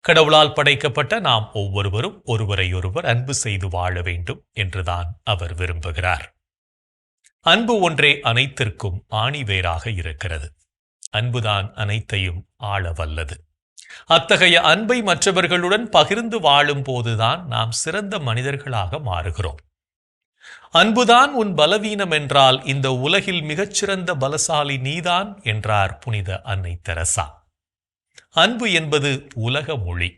கடவுளால் படைக்கப்பட்ட நாம் ஒவ்வொருவரும் ஒருவரையொருவர் அன்பு செய்து வாழ வேண்டும் என்றுதான் அவர் விரும்புகிறார். அன்பு ஒன்றே அனைத்திற்கும் ஆணிவேராக இருக்கிறது. அன்புதான் அனைத்தையும் ஆள வல்லது அத்தகைய அன்பை மற்றவர்களுடன் பகிர்ந்து வாழும் போதுதான் நாம் சிறந்த மனிதர்களாக மாறுகிறோம். அன்புதான் உன் பலவீனம் என்றால் இந்த உலகில் மிகச்சிறந்த பலசாலி நீதான் என்றார் புனித அன்னை தெரசா அன்பு என்பது உலக மொழி.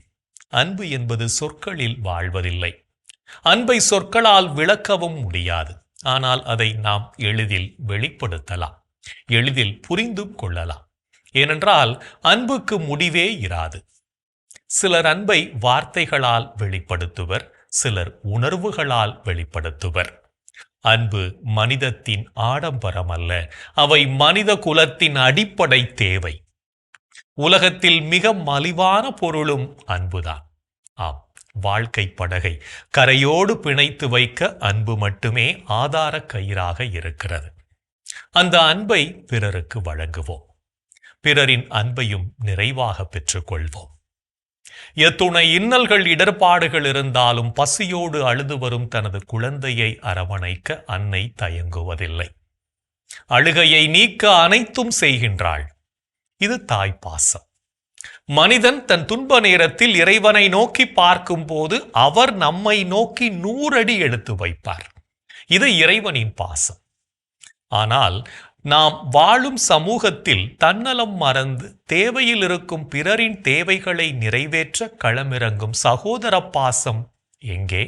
அன்பு என்பது சொற்களில் வாழ்வதில்லை. அன்பை சொற்களால் விளக்கவும் முடியாது. ஆனால் அதை நாம் எளிதில் வெளிப்படுத்தலாம். எளிதில் புரிந்து கொள்ளலாம். ஏனென்றால் அன்புக்கு முடிவே இராது. சிலர் அன்பை வார்த்தைகளால் வெளிப்படுத்துவர் சிலர் உணர்வுகளால் வெளிப்படுத்துவர். அன்பு மனிதத்தின் ஆடம்பரம் அல்ல அவை மனித குலத்தின் அடிப்படை தேவை. உலகத்தில் மிக மலிவான பொருளும் அன்புதான். ஆம் வாழ்க்கை படகை கரையோடு பிணைத்து வைக்க அன்பு மட்டுமே ஆதார கயிறாக இருக்கிறது. அந்த அன்பை பிறருக்கு வழங்குவோம். பிறரின் அன்பையும் நிறைவாக பெற்றுக்கொள்வோம். எத்துணை இன்னல்கள் இடர்பாடுகள் இருந்தாலும் பசியோடு அழுது வரும் தனது குழந்தையை அரவணைக்க அன்னை தயங்குவதில்லை. அழுகையை நீக்க அனைத்தும் செய்கின்றாள். இது தாய் பாசம் மனிதன் தன் துன்ப நேரத்தில் இறைவனை நோக்கி பார்க்கும்போது அவர் நம்மை நோக்கி நூறடி எடுத்து வைப்பார். இது இறைவனின் பாசம். ஆனால் நாம் வாழும் சமூகத்தில் தன்னலம் மறந்து தேவையில் இருக்கும் பிறரின் தேவைகளை நிறைவேற்ற களமிறங்கும் சகோதர பாசம் எங்கே?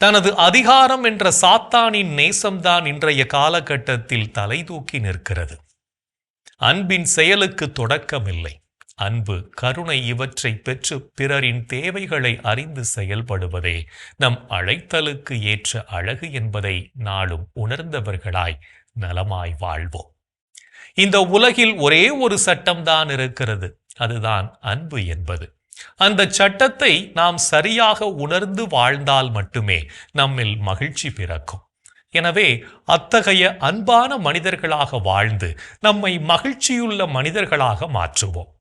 தனது அதிகாரம் என்ற சாத்தானின் நேசம்தான் இன்றைய காலகட்டத்தில் தலை தூக்கி நிற்கிறது. அன்பின் செயலுக்கு தொடக்கமில்லை. அன்பு கருணை இவற்றை பெற்று பிறரின் தேவைகளை அறிந்து செயல்படுவதே நம் அழைத்தலுக்கு ஏற்ற அழகு என்பதை நாளும் உணர்ந்தவர்களாய் நலமாய் வாழ்வோம். இந்த உலகில் ஒரே ஒரு சட்டம்தான் இருக்கிறது. அதுதான் அன்பு என்பது. அந்த சட்டத்தை நாம் சரியாக உணர்ந்து வாழ்ந்தால் மட்டுமே நம்மில் மகிழ்ச்சி பிறக்கும். எனவே அத்தகைய அன்பான மனிதர்களாக வாழ்ந்து நம்மை மகிழ்ச்சியுள்ள மனிதர்களாக மாற்றுவோம்.